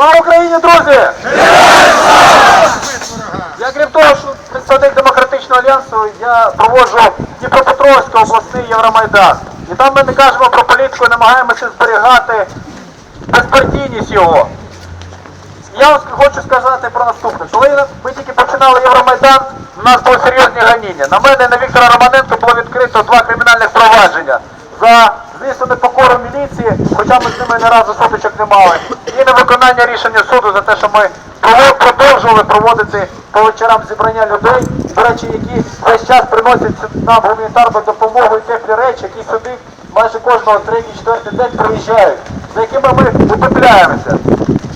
Слава Україні, друзі! Я крім того, що представник демократичного альянсу, я проводжу Дніпропетровський обласний Євромайдан. І там ми не кажемо про політику, намагаємося зберігати безпартійність його. Я вам хочу сказати про наступне. Коли ми тільки починали Євромайдан, у нас були серйозні ганіння. На мене на Віктора Романенко було відкрито два кримінальних провадження за звісно непокору міліції, хоча ми з ними не разу сутичок не мали, і невиконання рішення суду за те, що ми продовжували проводити по вечорам зібрання людей, до речі, які весь час приносять нам гуманітарну допомогу і теплі речі, які сюди майже кожного третій, четвертий день приїжджають, за якими ми утепляємося.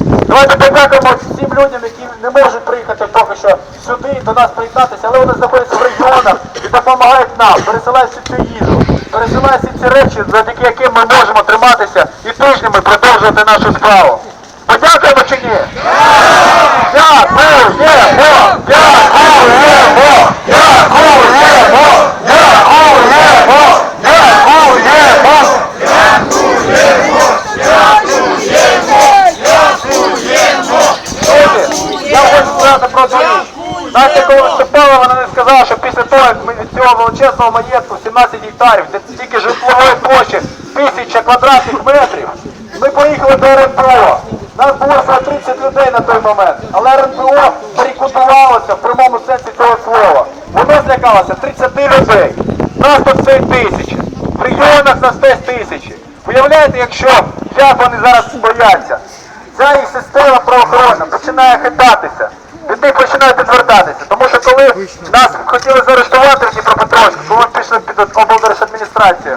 Давайте подякуємо всім людям, які не можуть приїхати поки що сюди до нас приєднатися, але вони знаходяться в регіонах і допомагають нам, пересилають цю їжу, пересилають всі ці речі, завдяки яким ми можемо триматися і тижнями продовжувати нашу справу. Я хочу сказати про. Коли виступала, вона не сказала, що після того, як ми від цього величезного маєтку, 17 гектарів, де тільки житлової площі, тисяча квадратних метрів, ми поїхали до РНБО. Нас було всього 30 людей на той момент, але РНБО перекутувалося в прямому сенсі цього слова. Воно злякалося 30 людей. Нас тут це тисячі. В регіонах нас теж тисячі. Уявляєте, якщо як вони зараз бояться? Ця їх система правоохоронна починає хитатися. Від них починають відвертатися. Тому що коли нас хотіли заарештувати в Дніпропетровську, коли ми пішли під облдержадміністрацію,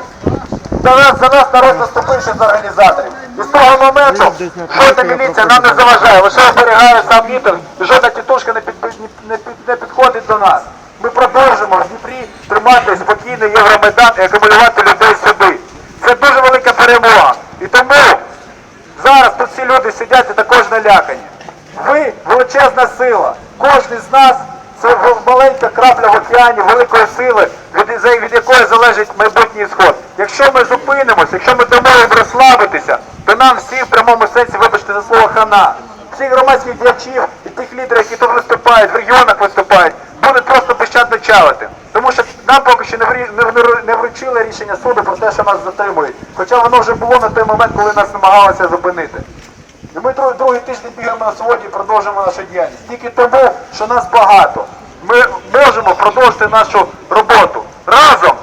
за нас, за нас народ заступився з організаторів. І з того моменту жодна міліція нам не заважає, лише оберігає сам і жодна тітушка не, під, не, під, не підходить до нас. Ми продовжимо в Дніпрі тримати спокійний Євромайдан і акумулювати людей сюди. Це дуже велика перемога. І тому Зараз тут всі люди сидять і також налякані. Ви величезна сила. Кожен з нас це маленька крапля в океані великої сили, від, від якої залежить майбутній сход. Якщо ми зупинимося, якщо ми дамо їм розслабитися, то нам всі в прямому сенсі, вибачте за всіх громадських діячів і тих лідерів, які тут виступають, в регіонах виступають, будуть просто безчадно чавити. Тому що нам поки що не, вручили рішення суду про те, що нас затримують. Хоча воно вже було на той момент, коли нас намагалися зупинити. І ми друг- другий тиждень бігаємо на своді і продовжуємо нашу діяльність. Тільки тому, що нас багато. Ми можемо продовжити нашу роботу. Разом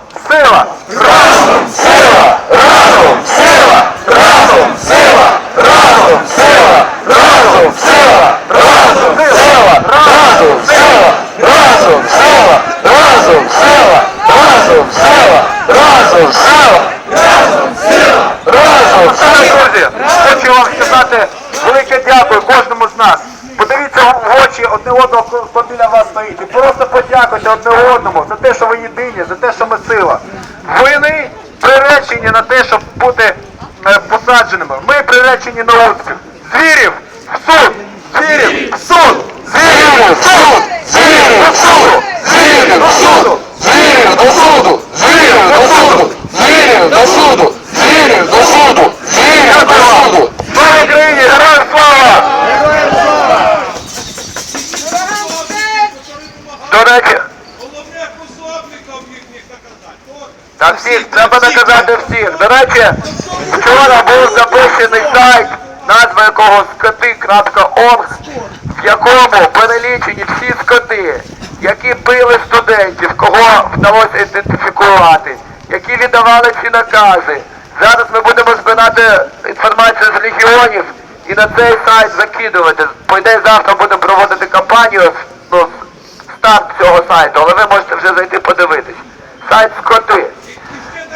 сказати велике дякую кожному з нас. Подивіться в очі одне одного, хто біля вас стоїть. І просто подякуйте одне одному за те, що ви єдині, за те, що ми сила. Ви приречені на те, щоб бути е, посадженими. Ми приречені на успіх. Звірів в суд! Звірів в суд! Звірів в суд! Звірів в суд! Звірів в суд! Звірів до суду! Звірів до суду! Звірів до суду! Звірів до суду! Звірів до суду! Слава Україні! Героям слава! Речі, Головне пособником їхніх наказань. От. Всіх, треба наказати всіх. До речі, вчора був запущений сайт, назва якого скоти.орг, в якому перелічені всі скоти, які били студентів, кого вдалося ідентифікувати, які віддавали ці накази. Зараз ми будемо збирати інформацію з регіонів і на цей сайт закидувати. По ідеї завтра будемо проводити кампанію, цього сайту, але ви можете вже зайти подивитись. Сайт скоти.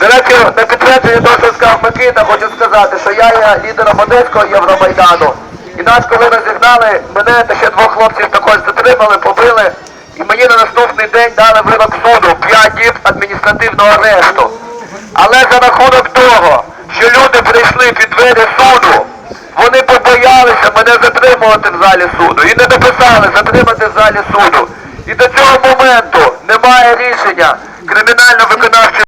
До речі, на підтвердження того, що сказав Микита, хочу сказати, що я є лідером Одеського Євромайдану. І нас, коли розігнали, мене та ще двох хлопців також затримали, побили. І мені на наступний день дали вирок суду 5 діб адміністративного арешту. Але за рахунок того, що люди прийшли під двері суду, вони побоялися мене затримувати в залі суду. І не дописали затримати в залі суду. І до цього моменту немає рішення кримінально-виконавчої